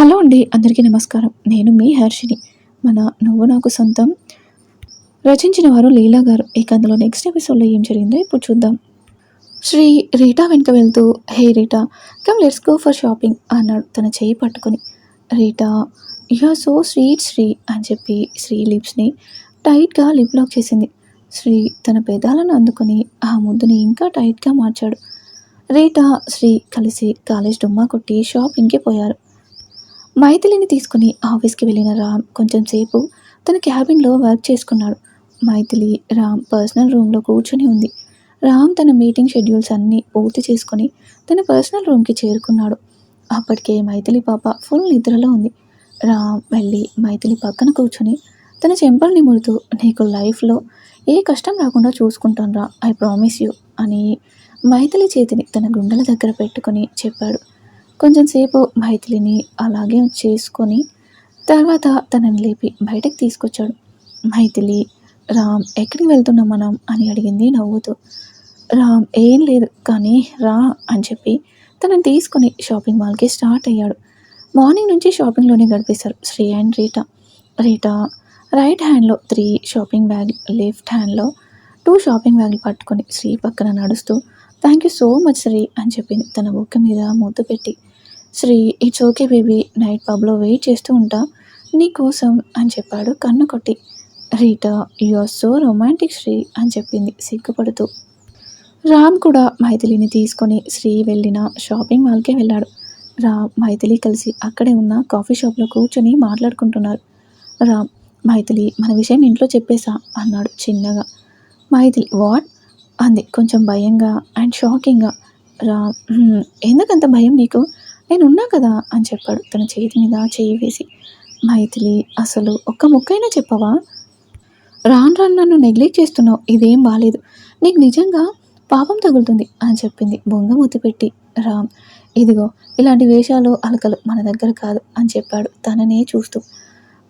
Hello అండి అందరికీ నమస్కారం. నేను మీ హర్షిని మన నువ్వు నాకు సొంతం రచించిన వారు లీలా గారు. ఇక అందులో నెక్స్ట్ ఎపిసోడ్లో ఏం జరిగిందో ఇప్పుడు చూద్దాం. శ్రీ రీటా వెనుక వెళ్తూ hey Rita come let's go for shopping అన్నాడు తన చేయి పట్టుకొని. Rita you so sweet Sri అని చెప్పి శ్రీ లిప్స్ని టైట్గా లిప్ లాక్ చేసింది. శ్రీ తన పెదాలను అందుకొని ఆ ముద్దుని ఇంకా టైట్గా మార్చాడు. రీటా శ్రీ కలిసి కాలేజ్ డుమ్మా కొట్టి షాపింగ్కి పోయారు. మైథిలిని తీసుకుని ఆఫీస్కి వెళ్ళిన రామ్ కొంచెం సేపు తన క్యాబిన్లో వర్క్ చేసుకున్నాడు. మైథిలి రామ్ పర్సనల్ రూమ్లో కూర్చొని ఉంది. రామ్ తన మీటింగ్ షెడ్యూల్స్ అన్నీ పూర్తి చేసుకొని తన పర్సనల్ రూమ్కి చేరుకున్నాడు. అప్పటికే మైథిలి పాప ఫుల్ నిద్రలో ఉంది. రామ్ వెళ్ళి మైథిలి పక్కన కూర్చొని తన చెంపలు నిమురుతూ నీకు లైఫ్లో ఏ కష్టం రాకుండా చూసుకుంటాను రా ఐ ప్రామిస్ యూ అని మైథిలి చేతిని తన గుండెల దగ్గర పెట్టుకొని చెప్పాడు. కొంచెం సేపు మైథిలిని అలాగే చేసుకొని తర్వాత తనని లేపి బయటకు తీసుకొచ్చాడు. మైథిలి రామ్ ఎక్కడికి వెళ్తున్నాం మనం? అని అడిగింది నవ్వుతూ. రామ్ ఏం లేదు కానీ రా అని చెప్పి తనని తీసుకొని షాపింగ్ మాల్కి స్టార్ట్ అయ్యాడు. మార్నింగ్ నుంచి షాపింగ్లోనే గడిపేశారు Sri and Rita. Rita right హ్యాండ్లో త్రీ షాపింగ్ బ్యాగ్ లెఫ్ట్ హ్యాండ్లో టూ షాపింగ్ బ్యాగ్లు పట్టుకొని శ్రీ పక్కన నడుస్తూ thank you so much Sri అని చెప్పింది తన బుక్క మీద ముద్దు పెట్టి Sri it's okay baby night పబ్లో wait చేస్తూ ఉంటా. నీ కోసం అని చెప్పాడు కన్ను కొట్టి. Rita you are so romantic Sri అని చెప్పింది సిగ్గుపడుతూ. రామ్ కూడా మైథిలిని తీసుకొని శ్రీ వెళ్ళిన షాపింగ్ మాల్కే వెళ్ళాడు. రామ్ మైథిలి కలిసి అక్కడే ఉన్న కాఫీ షాప్లో కూర్చొని మాట్లాడుకుంటున్నారు. రామ్ మైథిలి మన విషయం ఇంట్లో చెప్పేశా అన్నాడు చిన్నగా. మైథిలి వాట్? అంది కొంచెం భయంగా అండ్ షాకింగ్గా. రామ్ ఎందుకంత భయం నీకు? నేను ఉన్నా కదా అని చెప్పాడు తన చేతి మీద చేయి వేసి. మైథిలి అసలు ఒక్క ముక్కైనా చెప్పవా? రాను రాను నన్ను నెగ్లెక్ట్ చేస్తున్నావు ఇదేం బాలేదు. నీకు నిజంగా పాపం తగులుతుంది అని చెప్పింది బొంగ ముద్దు పెట్టి రామ్. ఇదిగో ఇలాంటి వేషాలు అలకలు మన దగ్గర కాదు అని చెప్పాడు తననే చూస్తూ.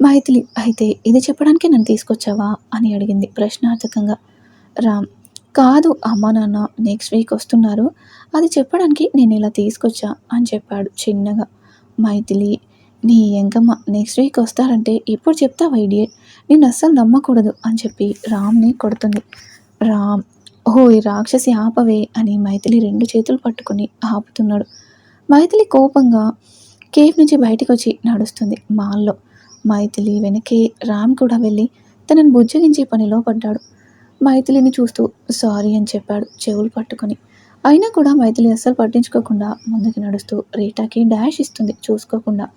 మైథిలి అయితే ఇది చెప్పడానికి నన్ను తీసుకొచ్చావా? అని అడిగింది ప్రశ్నార్థకంగా రామ్. కాదు అమ్మ నాన్న నెక్స్ట్ వీక్ వస్తున్నారు. అది చెప్పడానికి నేను ఇలా తీసుకొచ్చా అని చెప్పాడు చిన్నగా. మైథిలి నీ ఎంకమ్మ నెక్స్ట్ వీక్ వస్తారంటే ఇప్పుడు చెప్తావా ఇడియట్ నేను అస్సలు నమ్మకూడదు అని చెప్పి రామ్ని కొడుతుంది. రామ్ ఓ ఈ రాక్షసి ఆపవే అని మైథిలి రెండు చేతులు పట్టుకొని ఆపుతున్నాడు. మైథిలి కోపంగా కేఫ్ నుంచి బయటికి వచ్చి నడుస్తుంది మాల్లో. మైథిలి వెనకే రామ్ కూడా వెళ్ళి తనను బుజ్జగించే పనిలో పడ్డాడు. మైథిలిని చూస్తూ సారీ అని చెప్పాడు చెవులు పట్టుకొని. అయినా కూడా మైథిలి అస్సలు పట్టించుకోకుండా ముందుకు నడుస్తూ రీటాకి డాష్ ఇస్తుంది చూసుకోకుండా.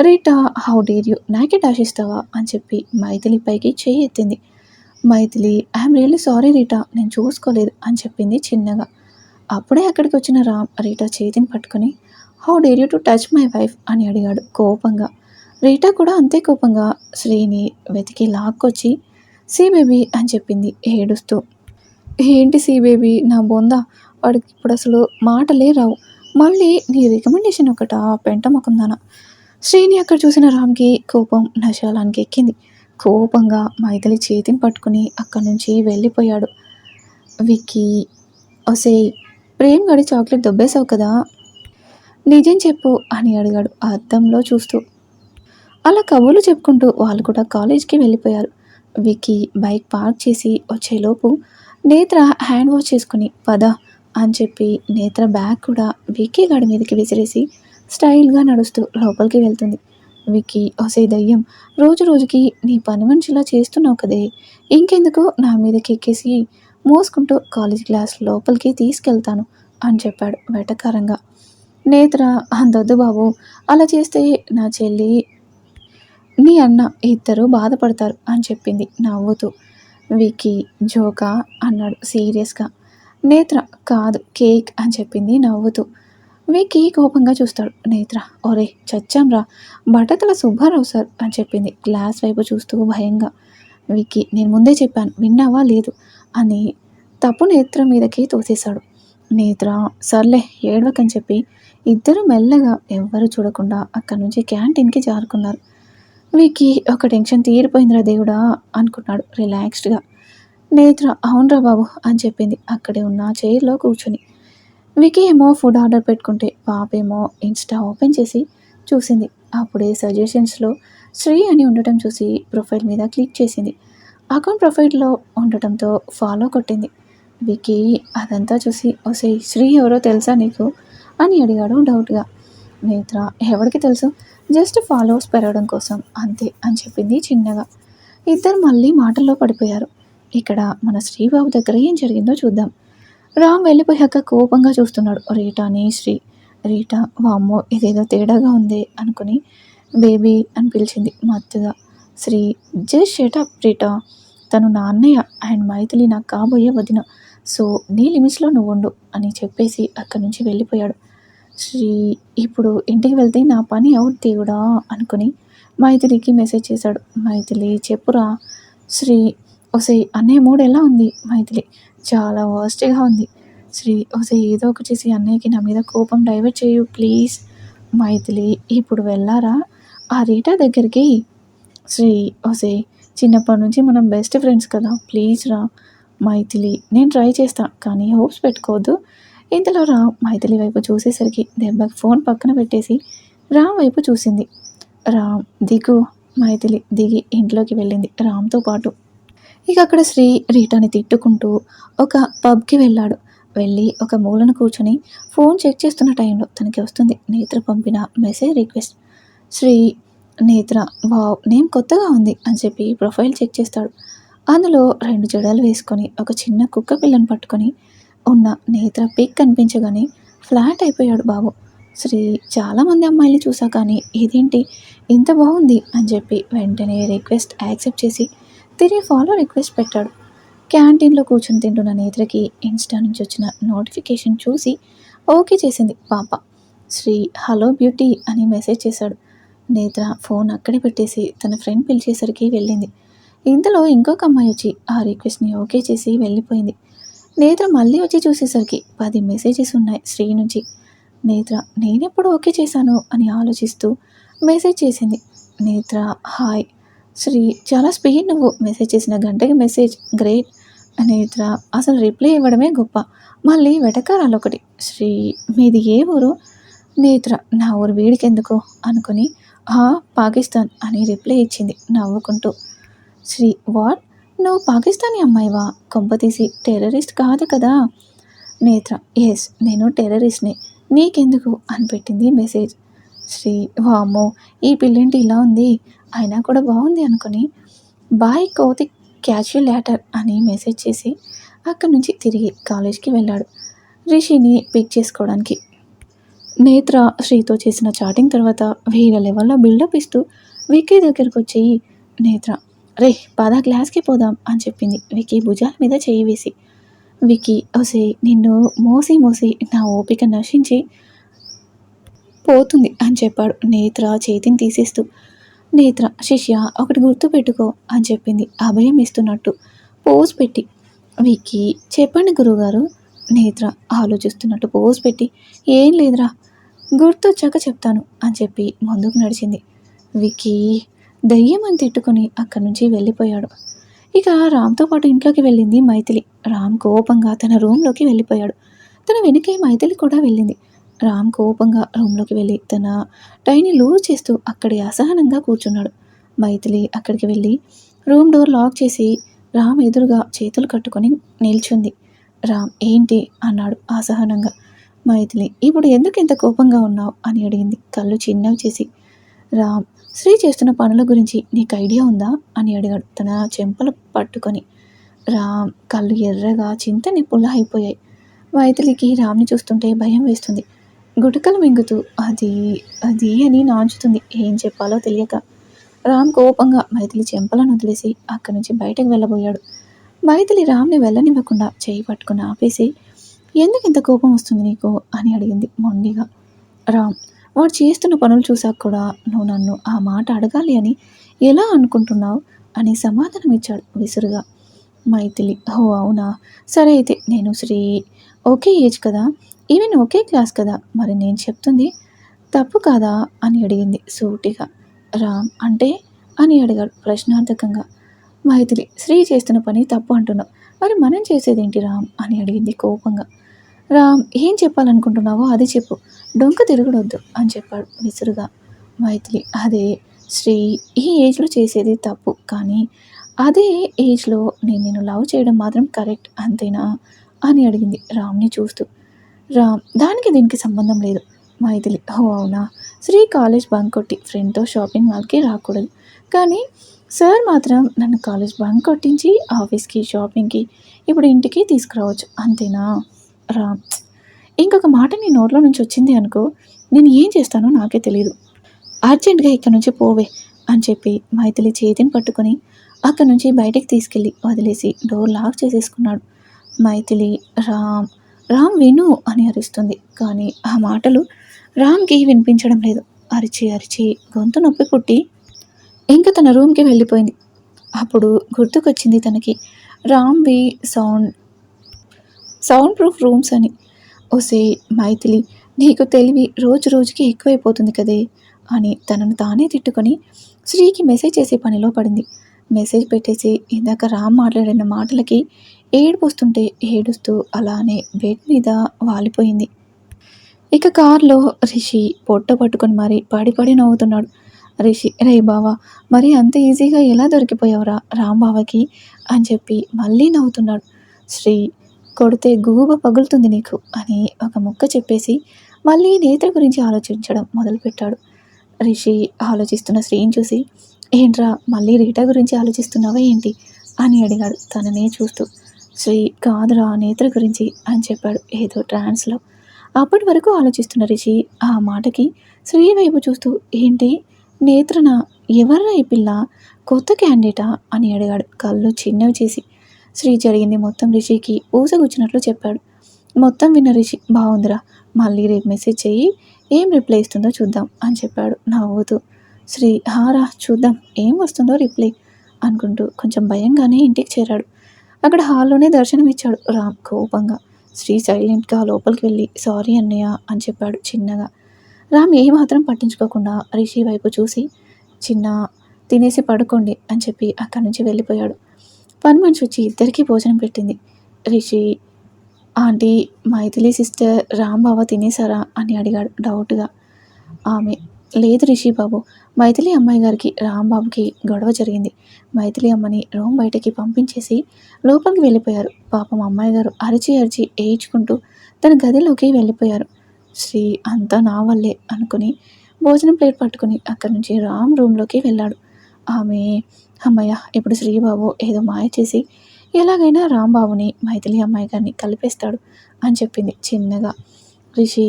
Rita how dare you? నాకే డాష్ ఇస్తావా? అని చెప్పి మైథిలి పైకి చేయి ఎత్తింది. Maithili I'm really sorry Rita నేను చూసుకోలేదు అని చెప్పింది చిన్నగా. అప్పుడే అక్కడికి వచ్చిన రామ్ రీటా చేతిని పట్టుకొని how dare you to touch my wife? అని అడిగాడు కోపంగా. రీటా కూడా అంతే కోపంగా శ్రీని వెతికి లాక్కొచ్చి సీ బేబీ అని చెప్పింది ఏడుస్తూ. ఏంటి సీ బేబీ? నా బొంద. వాడికి ఇప్పుడు అసలు మాటలే రావు. మళ్ళీ నీ రికమెండేషన్ ఒకట? పెంట ముఖందాన శ్రీని అక్కడ చూసిన రామ్కి కోపం నశాలానికి ఎక్కింది. కోపంగా మైథిలి చేతిని పట్టుకుని అక్కడి నుంచి వెళ్ళిపోయాడు. విక్కీ ఒసే ప్రేమ్ గడి చాక్లెట్ దొబ్బేశావు కదా? నిజం చెప్పు అని అడిగాడు అద్దంలో చూస్తూ. అలా కబుర్లు చెప్పుకుంటూ వాళ్ళు కూడా కాలేజ్కి వెళ్ళిపోయారు. విక్కీ బైక్ పార్క్ చేసి వచ్చేలోపు నేత్ర హ్యాండ్ వాష్ చేసుకుని పద అని చెప్పి నేత్ర బ్యాగ్ కూడా విక్కీ గడి మీదకి విసిరేసి స్టైల్గా నడుస్తూ లోపలికి వెళ్తుంది. విక్కీ ఒసే దయ్యం రోజు రోజుకి నీ పని మనిషిలా చేస్తున్నావు కదే. ఇంకెందుకు నా మీదకి ఎక్కేసి మోసుకుంటూ కాలేజ్ క్లాస్ లోపలికి తీసుకెళ్తాను అని చెప్పాడు వెటకారంగా. నేత్ర అందొద్దు బాబు అలా చేస్తే నా చెల్లి నీ అన్న ఇద్దరు బాధపడతారు అని చెప్పింది. నవ్వుతూ వికీ జోకా అన్నాడు సీరియస్గా. నేత్ర కాదు కేక్ అని చెప్పింది నవ్వుతూ. వికీ కోపంగా చూస్తాడు. నేత్ర ఒరే చచ్చాంరా బటతల సుబ్బారావు సార్ అని చెప్పింది. గ్లాస్ వైపు చూస్తూ భయంగా. వికీ నేను ముందే చెప్పాను విన్నావా లేదు అని తప్పు నేత్ర మీదకి తోసేశాడు. నేత్ర సర్లే ఏడవకని చెప్పి ఇద్దరు మెల్లగా ఎవ్వరు చూడకుండా అక్కడి నుంచి క్యాంటీన్కి జారుకున్నారు. వీకి ఒక టెన్షన్ తీరిపోయిందిరా దేవుడా అనుకున్నాడు రిలాక్స్డ్గా. నేత్ర అవునరా బాబు అని చెప్పింది. అక్కడే ఉన్న చైర్లో కూర్చొని. వికీ ఏమో ఫుడ్ ఆర్డర్ పెట్టుకుంటే పాపేమో ఇన్స్టా ఓపెన్ చేసి చూసింది. అప్పుడే సజెషన్స్లో శ్రీ అని ఉండటం చూసి ప్రొఫైల్ మీద క్లిక్ చేసింది. అకౌంట్ ప్రొఫైల్లో ఉండటంతో ఫాలో కొట్టింది. వికీ అదంతా చూసి ఒసే శ్రీ ఎవరో తెలుసా నీకు? అని అడిగాడు డౌట్గా. నేత్ర ఎవరికి తెలుసు? జస్ట్ ఫాలోవర్స్ పెరగడం కోసం అంతే అని చెప్పింది చిన్నగా. ఇద్దరు మళ్ళీ మాటల్లో పడిపోయారు. ఇక్కడ మన శ్రీబాబు దగ్గర ఏం జరిగిందో చూద్దాం. రామ్ వెళ్ళిపోయాక కోపంగా చూస్తున్నాడు. రీటాని శ్రీ. రీటా వామ్మో ఇదేదో తేడాగా ఉంది అనుకుని బేబీ అని పిలిచింది మత్తుగా. Sri just shut up Rita. తను నా అన్నయ్య అండ్ మైథిలి నాకు కాబోయే వదిన. సో నీ లిమిట్స్లో నువ్వు ఉండు అని చెప్పేసి అక్కడి నుంచి వెళ్ళిపోయాడు. శ్రీ ఇప్పుడు ఇంటికి వెళ్తే నా పని అవుట్ దేవుడా అనుకుని మైథిలికి మెసేజ్ చేశాడు. మైథిలి చెప్పురా. శ్రీ ఒసే అన్నయ్య మూడు ఎలా ఉంది? మైథిలి చాలా వర్స్ట్గా ఉంది. శ్రీ ఒసే ఏదో ఒకటి చేసి అన్నయ్యకి నా మీద కోపం డైవర్ట్ చేయు ప్లీజ్ మైథిలి ఇప్పుడు వెళ్ళారా? ఆ రీటా దగ్గరికి. శ్రీ ఒసే చిన్నప్పటి నుంచి మనం బెస్ట్ ఫ్రెండ్స్ కదా. ప్లీజ్ రా. మైథిలి నేను ట్రై చేస్తాను కానీ హోప్స్ పెట్టుకోవద్దు. ఇంతలో రామ్ మైథిలి వైపు చూసేసరికి దెబ్బకి ఫోన్ పక్కన పెట్టేసి రామ్ వైపు చూసింది. రామ్ దిగు. మైథిలి దిగి ఇంట్లోకి వెళ్ళింది. రామ్తో పాటు ఇక అక్కడ శ్రీ రీటాని తిట్టుకుంటూ ఒక పబ్కి వెళ్ళాడు. వెళ్ళి ఒక మూలను కూర్చొని ఫోన్ చెక్ చేస్తున్న టైంలో తనకి వస్తుంది నేత్ర పంపిన మెసేజ్ రిక్వెస్ట్. శ్రీ నేత్ర వావ్ నేమ్ కొత్తగా ఉంది అని చెప్పి ప్రొఫైల్ చెక్ చేస్తాడు. అందులో రెండు జడలు వేసుకొని ఒక చిన్న కుక్క పిల్లను పట్టుకొని ఉన్న నేత్ర పిక్ కనిపించగానే ఫ్లాట్ అయిపోయాడు బాబు. శ్రీ చాలామంది అమ్మాయిలు చూసా కానీ ఇదేంటి? ఇంత బాగుంది అని చెప్పి వెంటనే రిక్వెస్ట్ యాక్సెప్ట్ చేసి తిరిగి ఫాలో రిక్వెస్ట్ పెట్టాడు. క్యాంటీన్లో కూర్చొని తింటున్న నేత్రకి ఇన్స్టా నుంచి వచ్చిన నోటిఫికేషన్ చూసి ఓకే చేసింది పాప. శ్రీ హలో బ్యూటీ అని మెసేజ్ చేశాడు. నేత్ర ఫోన్ అక్కడే పెట్టేసి తన ఫ్రెండ్ పిలిచేసరికి వెళ్ళింది. ఇంతలో ఇంకొక అమ్మాయి వచ్చి ఆ రిక్వెస్ట్ని ఓకే చేసి వెళ్ళిపోయింది. నేత్ర మళ్ళీ వచ్చి చూసేసరికి పది మెసేజెస్ ఉన్నాయి శ్రీ నుంచి. నేత్ర నేనెప్పుడు ఓకే చేశాను అని ఆలోచిస్తూ మెసేజ్ చేసింది. నేత్ర హాయ్. శ్రీ చాలా స్పీడ్ నువ్వు మెసేజ్ చేసిన గంటకి మెసేజ్ గ్రేట్ నేత్ర అసలు రిప్లై ఇవ్వడమే గొప్ప. మళ్ళీ వెటకారాలు ఒకటి. శ్రీ మీది ఏ ఊరు? నేత్ర నా ఊరు వీడికెందుకు? అనుకుని హా పాకిస్తాన్ అని రిప్లై ఇచ్చింది నవ్వుకుంటూ. శ్రీ వాట్ నువ్వు పాకిస్తానీ అమ్మాయివా? కొంపతీసి టెర్రరిస్ట్ కాదు కదా. నేత్ర ఎస్ నేను టెర్రరిస్ట్ని. నీకెందుకు? అని పెట్టింది మెసేజ్. శ్రీ వామ్మో ఈ పిల్లింటి ఇలా ఉంది? అయినా కూడా బాగుంది అనుకుని. బాయ్ కోతి క్యాజువల్ లెటర్ అని మెసేజ్ చేసి అక్కడి నుంచి తిరిగి కాలేజ్కి వెళ్ళాడు. రిషిని పిక్ చేసుకోవడానికి. నేత్ర శ్రీతో చేసిన చాటింగ్ తర్వాత వేరే లెవెల్లో బిల్డప్ ఇస్తూ విక్కీ దగ్గరకు వచ్చి నేత్ర రే పద క్లాస్కి పోదాం అని చెప్పింది. వికి భుజాల మీద చేయి వేసి. వికి ఒసే నిన్ను మోసి మోసి నా ఓపిక నశించి పోతుంది అని చెప్పాడు నేత్ర చేతిని తీసేస్తూ. నేత్ర శిష్య ఒకటి గుర్తు పెట్టుకో అని చెప్పింది. అభయం ఇస్తున్నట్టు పోజ్ పెట్టి. విక్కీ చెప్పండి గురువుగారు నేత్ర ఆలోచిస్తున్నట్టు పోజ్ పెట్టి. ఏం లేదురా గుర్తొచ్చాక చెప్తాను అని చెప్పి ముందుకు నడిచింది. వికీ దయ్యం అని తిట్టుకొని అక్కడి నుంచి వెళ్ళిపోయాడు. ఇక రామ్తో పాటు ఇంట్లోకి వెళ్ళింది మైథిలి. రామ్ కోపంగా తన రూమ్లోకి వెళ్ళిపోయాడు. తన వెనుకే మైథిలి కూడా వెళ్ళింది. రామ్ కోపంగా రూమ్లోకి వెళ్ళి తన టైని లూజ్ చేస్తూ అక్కడి అసహనంగా కూర్చున్నాడు. మైథిలి అక్కడికి వెళ్ళి రూమ్ డోర్ లాక్ చేసి రామ్ ఎదురుగా చేతులు కట్టుకొని నిల్చుంది. రామ్ ఏంటి? అన్నాడు అసహనంగా. మైథిలి ఇప్పుడు ఎందుకు ఇంత కోపంగా ఉన్నావు? అని అడిగింది. కళ్ళు చిన్నవి చేసి రామ్ శ్రీ చేస్తున్న పనుల గురించి నీకు ఐడియా ఉందా? అని అడిగాడు. తన చెంపలు పట్టుకొని. రామ్ కళ్ళు ఎర్రగా చింత నిప్పుల్లా అయిపోయాయి. మైథిలికి రామ్ని చూస్తుంటే భయం వేస్తుంది. గుటకలు మింగుతూ అది అది అని నాంచుతుంది. ఏం చెప్పాలో తెలియక. రామ్ కోపంగా మైథిలి చెంపలను వదిలేసి అక్కడి నుంచి బయటకు వెళ్ళబోయాడు. మైథిలి రామ్ని వెళ్ళనివ్వకుండా చేయి పట్టుకుని ఆపేసి ఎందుకు ఇంత కోపం వస్తుంది నీకు? అని అడిగింది మొండిగా. రామ్ వాడు చేస్తున్న పనులు చూసాక కూడా నువ్వు నన్ను ఆ మాట అడగాలి అని ఎలా అనుకుంటున్నావు అని సమాధానం ఇచ్చాడు విసురుగా. మైథిలి ఓ అవునా? సరే అయితే నేను శ్రీ ఒకే ఏజ్ కదా? ఈవెన్ ఒకే క్లాస్ కదా? మరి నేను చెప్తుంది తప్పు కాదా? అని అడిగింది సూటిగా. రామ్ అంటే? అని అడిగాడు ప్రశ్నార్థకంగా. మైథిలి శ్రీ చేస్తున్న పని తప్పు అంటున్నావు. మరి మనం చేసేదేంటి రామ్? అని అడిగింది కోపంగా. రామ్ ఏం చెప్పాలనుకుంటున్నావో అది చెప్పు. డొంక తిరగడొద్దు అని చెప్పాడు విసురుగా మైథిలి. అదే శ్రీ ఈ ఏజ్లో చేసేది తప్పు. కానీ అదే ఏజ్లో నేను నేను లవ్ చేయడం మాత్రం కరెక్ట్ అంతేనా? అని అడిగింది రామ్ని చూస్తూ. రామ్ దానికి దీనికి సంబంధం లేదు మైథిలి. ఓ అవునా? శ్రీ కాలేజ్ బంక్ కొట్టి ఫ్రెండ్తో షాపింగ్ మాల్కి రాకూడదు. కానీ సార్ మాత్రం నన్ను కాలేజ్ బంక్ కొట్టించి ఆఫీస్కి షాపింగ్కి ఇప్పుడు ఇంటికి తీసుకురావచ్చు అంతేనా? రామ్ ఇంకొక మాట నీ నోట్లో నుంచి వచ్చింది అనుకో నేను ఏం చేస్తానో నాకే తెలియదు అర్జెంటుగా ఇక్కడ నుంచి పోవే అని చెప్పి మైథిలి చేతిని పట్టుకొని అక్కడి నుంచి బయటికి తీసుకెళ్ళి వదిలేసి డోర్ లాక్ చేసేసుకున్నాడు. మైథిలి రామ్ రామ్ విను అని అరుస్తుంది. కానీ ఆ మాటలు రామ్కి వినిపించడం లేదు. అరిచి అరిచి గొంతు నొప్పి పుట్టి ఇంకా తన రూమ్కి వెళ్ళిపోయింది. అప్పుడు గుర్తుకొచ్చింది తనకి. రామ్వి సౌండ్ సౌండ్ ప్రూఫ్ రూమ్స్ అని. ఓసే మైథిలి నీకు తెలివి రోజు రోజుకి ఎక్కువైపోతుంది కదే అని తనను తానే తిట్టుకొని శ్రీకి మెసేజ్ చేసే పనిలో పడింది. మెసేజ్ పెట్టేసి ఇందాక రామ్ మాట్లాడిన మాటలకి ఏడుపు వస్తుంటే ఏడుస్తూ అలానే బెడ్ మీద వాలిపోయింది. ఇక కారులో రిషి పొట్ట పట్టుకొని మరి పడి పడి నవ్వుతున్నాడు. రిషి రే బావా మరి అంత ఈజీగా ఎలా దొరికిపోయావురా రాంబావకి? అని చెప్పి మళ్ళీ నవ్వుతున్నాడు. శ్రీ కొడితే గూబ పగులుతుంది నీకు అని ఒక ముక్క చెప్పేసి మళ్ళీ నేత్ర గురించి ఆలోచించడం మొదలుపెట్టాడు. రిషి ఆలోచిస్తున్న శ్రీని చూసి ఏంట్రా మళ్ళీ రీటా గురించి ఆలోచిస్తున్నావా ఏంటి? అని అడిగాడు తననే చూస్తూ. శ్రీ కాదురా నేత్ర గురించి అని చెప్పాడు ఏదో ట్రాన్స్లో అప్పటి వరకు ఆలోచిస్తున్న రిషి ఆ మాటకి శ్రీ వైపు చూస్తూ ఏంటి? నేత్రన? ఎవర్రా ఈ పిల్ల? కొత్త క్యాండిడేటా అని అడిగాడు కళ్ళు చిన్నవి చేసి. శ్రీ జరిగింది మొత్తం రిషికి ఊసగుచ్చినట్లు చెప్పాడు. మొత్తం విన్న రిషి బాగుందిరా మళ్ళీ రేపు మెసేజ్ చెయ్యి ఏం రిప్లై ఇస్తుందో చూద్దాం అని చెప్పాడు నవ్వుతూ. శ్రీ హారా చూద్దాం ఏం వస్తుందో రిప్లై అనుకుంటూ కొంచెం భయంగానే ఇంటికి చేరాడు. అక్కడ హాల్లోనే దర్శనం ఇచ్చాడు రామ్ కోపంగా. శ్రీ సైలెంట్గా లోపలికి వెళ్ళి సారీ అన్నయ్య అని చెప్పాడు చిన్నగా. రామ్ ఏమాత్రం పట్టించుకోకుండా రిషి వైపు చూసి చిన్న తినేసి పడుకోండి అని చెప్పి అక్కడి నుంచి వెళ్ళిపోయాడు. పని మనిషి వచ్చి ఇద్దరికీ భోజనం పెట్టింది. రిషి ఆంటీ మైథిలి సిస్టర్ రాంబావ తినేసారా అని అడిగాడు డౌట్గా. ఆమె లేదు రిషి బాబు మైథిలి అమ్మాయి గారికి రాంబాబుకి గొడవ జరిగింది. మైథిలి అమ్మని రూమ్ బయటకి పంపించేసి లోపలికి వెళ్ళిపోయారు. పాపం అమ్మాయి గారు అరిచి అరిచి ఏడ్చుకుంటూ తన గదిలోకి వెళ్ళిపోయారు. శ్రీ అంతా నా వల్లే అనుకుని భోజనం ప్లేట్ పట్టుకుని అక్కడి నుంచి రామ్ రూమ్లోకి వెళ్ళాడు. ఆమె అమ్మయ్య ఇప్పుడు శ్రీబాబు ఏదో మాయ చేసి ఎలాగైనా రాంబాబుని మైథిలి అమ్మాయి గారిని కలిపేస్తాడు అని చెప్పింది చిన్నగా. రిషి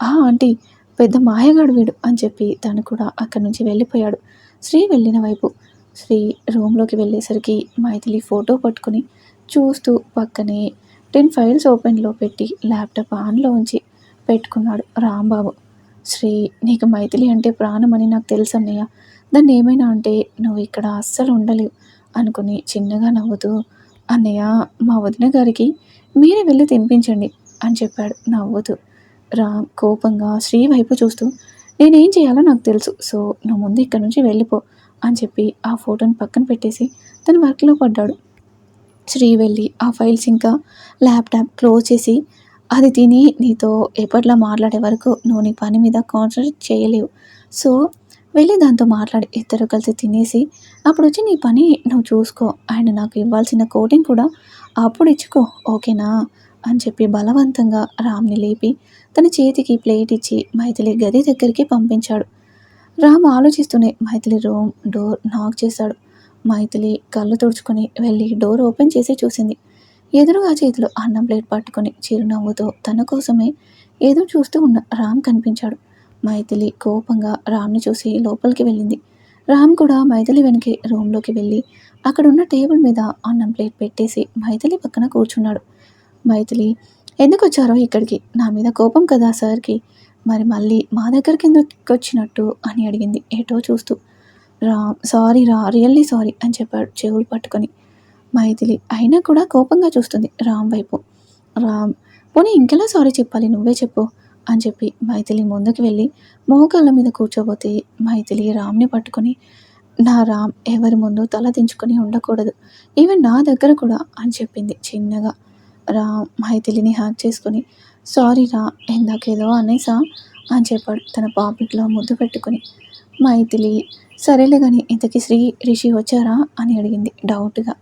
ఆ ఆంటీ పెద్ద మాయగాడు వీడు అని చెప్పి తను కూడా అక్కడి నుంచి వెళ్ళిపోయాడు. శ్రీ వెళ్ళిన వైపు శ్రీ రూమ్లోకి వెళ్ళేసరికి మైథిలి ఫోటో పట్టుకుని చూస్తూ పక్కనే టెన్ ఫైల్స్ ఓపెన్లో పెట్టి ల్యాప్టాప్ ఆన్లో ఉంచి పెట్టుకున్నాడు రాంబాబు. శ్రీ నీకు మైథిలి అంటే ప్రాణం అని నాకు తెలుసు అన్నయ్య దాన్ని ఏమైనా అంటే నువ్వు ఇక్కడ అస్సలు ఉండలేవు అనుకుని చిన్నగా నవ్వుతూ అన్నయ్య మా వదిన గారికి మీరే వెళ్ళి తినిపించండి అని చెప్పాడు నవ్వుతూ. రామ్ కోపంగా శ్రీ వైపు చూస్తూ నేనేం చేయాలో నాకు తెలుసు సో నువ్వు ముందు ఇక్కడ నుంచి వెళ్ళిపో అని చెప్పి ఆ ఫోటోని పక్కన పెట్టేసి తన వర్క్లో పడ్డాడు. శ్రీ వెళ్ళి ఆ ఫైల్స్ ఇంకా ల్యాప్టాప్ క్లోజ్ చేసి అది తిని నీతో ఎప్పట్లో మాట్లాడే వరకు నువ్వు నీ పని మీద కాన్సన్ట్రేట్ చేయలేవు సో వెళ్ళి దాంతో మాట్లాడి ఇద్దరు కలిసి తినేసి అప్పుడు వచ్చి నీ పని నువ్వు చూసుకో అండ్ నాకు ఇవ్వాల్సిన కోటింగ్ కూడా అప్పుడు ఇచ్చుకో ఓకేనా? అని చెప్పి బలవంతంగా రామ్ని లేపి తన చేతికి ప్లేట్ ఇచ్చి మైథిలి గది దగ్గరికి పంపించాడు. రామ్ ఆలోచిస్తూనే మైథిలి రూమ్ డోర్ నాక్ చేశాడు. మైథిలి కళ్ళు తుడుచుకొని వెళ్ళి డోర్ ఓపెన్ చేసి చూసింది. ఎదురుగా చేతిలో అన్నం ప్లేట్ పట్టుకొని చిరునవ్వుతో తన కోసమే ఏదో చూస్తూ ఉన్న రామ్ కనిపించాడు. మైథిలి కోపంగా రామ్ని చూసి లోపలికి వెళ్ళింది. రామ్ కూడా మైథిలి వెనకే రూమ్లోకి వెళ్ళి అక్కడున్న టేబుల్ మీద అన్నం ప్లేట్ పెట్టేసి మైథిలి పక్కన కూర్చున్నాడు. మైథిలి ఎందుకు వచ్చారో ఇక్కడికి? నా మీద కోపం కదా సార్కి? మరి మళ్ళీ మా దగ్గరికి ఎందుకు వచ్చినట్టు? అని అడిగింది ఏటో చూస్తూ. రామ్ సారీ రా రియల్లీ సారీ అని చెప్పాడు చెవులు పట్టుకొని. మైథిలి అయినా కూడా కోపంగా చూస్తుంది రామ్ వైపు. రామ్ పోనీ ఇంకెలా సారీ చెప్పాలి? నువ్వే చెప్పు. అని చెప్పి మైథిలి ముందుకు వెళ్ళి మోకాళ్ళ మీద కూర్చోబోతే మైథిలి రామ్ని పట్టుకొని నా రామ్ ఎవరి ముందు తల దించుకొని ఉండకూడదు. ఈవెన్ నా దగ్గర కూడా అని చెప్పింది చిన్నగా. రామ్ మైథిలిని హ్యాక్ చేసుకొని సారీ రా ఇందాకేదో అనేసా అని చెప్పాడు తన పాపిట్లో ముద్దు పెట్టుకుని. మైథిలి సరేలే కానీ ఇంతకీ శ్రీ రిషి వచ్చారా? అని అడిగింది డౌట్గా.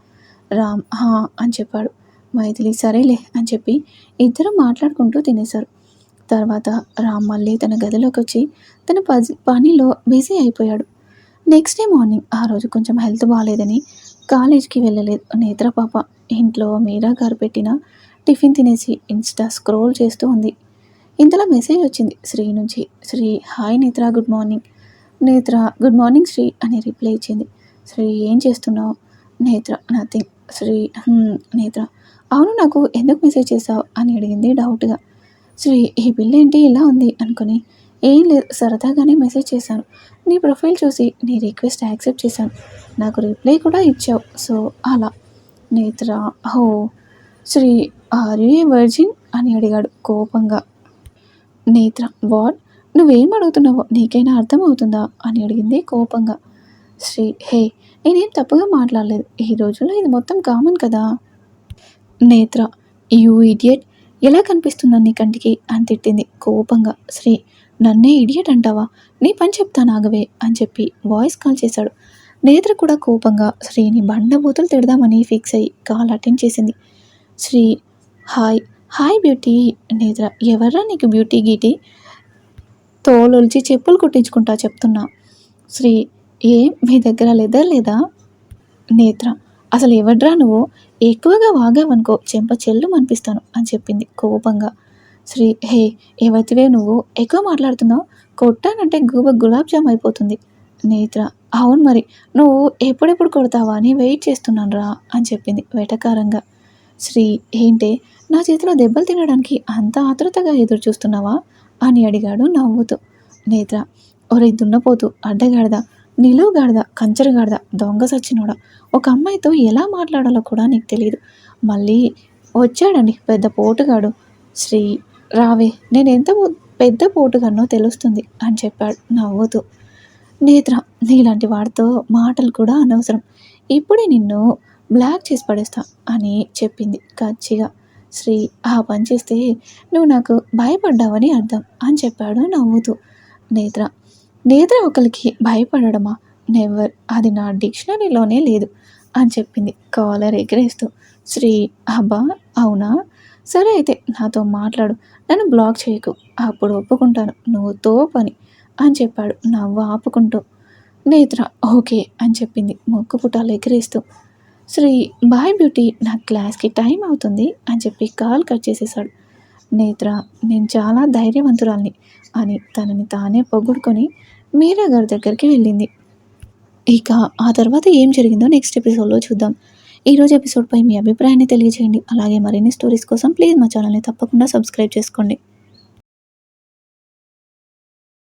రామ్ హా అని చెప్పాడు. మైథిలి సరేలే అని చెప్పి ఇద్దరు మాట్లాడుకుంటూ తినేశారు. తర్వాత రామ్ మళ్ళీ తన గదిలోకి వచ్చి తన పజి పనిలో బిజీ అయిపోయాడు. నెక్స్ట్ డే మార్నింగ్ ఆ రోజు కొంచెం హెల్త్ బాగాలేదని కాలేజ్కి వెళ్ళలేదు. నేత్ర పాప ఇంట్లో మీరా గారు పెట్టిన టిఫిన్ తినేసి ఇన్స్టా స్క్రోల్ చేస్తూ ఉంది. ఇంతలో మెసేజ్ వచ్చింది. శ్రీ నుంచి Sri hi Netra good morning. Netra good morning Sri అని రిప్లై ఇచ్చింది. శ్రీ ఏం చేస్తున్నావు? నేత్ర నథింగ్. శ్రీ నేత్ర అవును నాకు ఎందుకు మెసేజ్ చేసావు? అని అడిగింది డౌట్గా. శ్రీ ఈ బిల్ ఏంటి ఇలా ఉంది అనుకుని ఏం లేదు సరదాగానే మెసేజ్ చేశాను. నీ ప్రొఫైల్ చూసి నీ రిక్వెస్ట్ యాక్సెప్ట్ చేశాను. నాకు రిప్లై కూడా ఇచ్చావు సో అలా. నేత్ర హో శ్రీ ఆర్ యూ వర్జిన్ అని అడిగాడు కోపంగా. నేత్ర వాట్ నువ్వేం అడుగుతున్నావో నీకైనా అర్థమవుతుందా? అని అడిగింది కోపంగా. శ్రీ హే నేనేం తప్పుగా మాట్లాడలేదు. ఈ రోజుల్లో ఇది మొత్తం కామన్ కదా. నేత్ర యూ ఇడియట్ ఎలా కనిపిస్తుందో నీ కంటికి అని తిట్టింది కోపంగా. శ్రీ నన్నే ఇడియట్ అంటావా? నీ పని చెప్తాను ఆగవే అని చెప్పి వాయిస్ కాల్ చేశాడు. నేత్ర కూడా కోపంగా శ్రీని బండబూతులు తిడదామని ఫిక్స్ అయ్యి కాల్ అటెండ్ చేసింది. శ్రీ హాయ్ హాయ్ బ్యూటీ నేత్ర ఎవర్రా నీకు బ్యూటీ గీటీ? తోలొలిచి చెప్పులు కుట్టించుకుంటా చెప్తున్నా. శ్రీ ఏం? మీ దగ్గర లెదర్ లేదా? నేత్ర అసలు ఎవడ్రా నువ్వు? ఎక్కువగా వాగావనుకో చెంప చెల్లు అనిపిస్తాను అని చెప్పింది కోపంగా. శ్రీ హే ఎవతివే నువ్వు? ఎక్కువ మాట్లాడుతున్నావు? కొట్టానంటే గూబ గులాబ్ జామ్ అయిపోతుంది. నేత్ర అవును మరి నువ్వు ఎప్పుడెప్పుడు కొడతావా? అని వెయిట్ చేస్తున్నాను రా అని చెప్పింది వెటకారంగా. శ్రీ ఏంటే? నా చేతిలో దెబ్బలు తినడానికి అంత ఆతృతగా ఎదురు చూస్తున్నావా అని అడిగాడు నవ్వుతూ. నేత్ర ఒరే దున్నపోతు అడ్డగాడదా నిలువుగాడదా కంచరగాడదా దొంగ సచ్చినోడా? ఒక అమ్మాయితో ఎలా మాట్లాడాలో కూడా నీకు తెలియదు మళ్ళీ వచ్చాడండి పెద్ద పోటుగాడు. శ్రీ రావే నేను ఎంత పెద్ద పోటుగానో తెలుస్తుంది అని చెప్పాడు. నవ్వుతూ నేత్ర నీలాంటి వాడితో మాటలు కూడా అనవసరం. ఇప్పుడే నిన్ను బ్లాక్ చేసి పడేస్తా అని చెప్పింది కచ్చిగా శ్రీ ఆ పని చేస్తే నువ్వు నాకు భయపడ్డావని అర్థం అని చెప్పాడు నవ్వుతూ. నేత్ర నేత్ర ఒకరికి భయపడడమా? నెవర్ అది నా డిక్షనరీలోనే లేదు. అని చెప్పింది. కాలర్ ఎగరేస్తూ శ్రీ అబ్బా అవునా? సరే అయితే నాతో మాట్లాడు. నన్ను బ్లాక్ చేయకు. అప్పుడు ఒప్పుకుంటాను. నువ్వు తోపని అని చెప్పాడు. నవ్వు ఆపుకుంటూ నేత్ర ఓకే అని చెప్పింది. మొక్కు పుటాలు ఎగరేస్తూ శ్రీ బాయ్ బ్యూటీ నా క్లాస్కి టైం అవుతుంది అని చెప్పి కాల్ కట్ చేసేసాడు నేత్ర నేను చాలా ధైర్యవంతురాల్ని అని తనని తానే పొగుడుకొని మీరా గారి దగ్గరికి వెళ్ళింది. ఇక ఆ తర్వాత ఏం జరిగిందో నెక్స్ట్ ఎపిసోడ్లో చూద్దాం. ఈరోజు ఎపిసోడ్పై మీ అభిప్రాయాన్ని తెలియజేయండి. అలాగే మరిన్ని స్టోరీస్ కోసం ప్లీజ్ మా ఛానల్ని తప్పకుండా సబ్స్క్రైబ్ చేసుకోండి.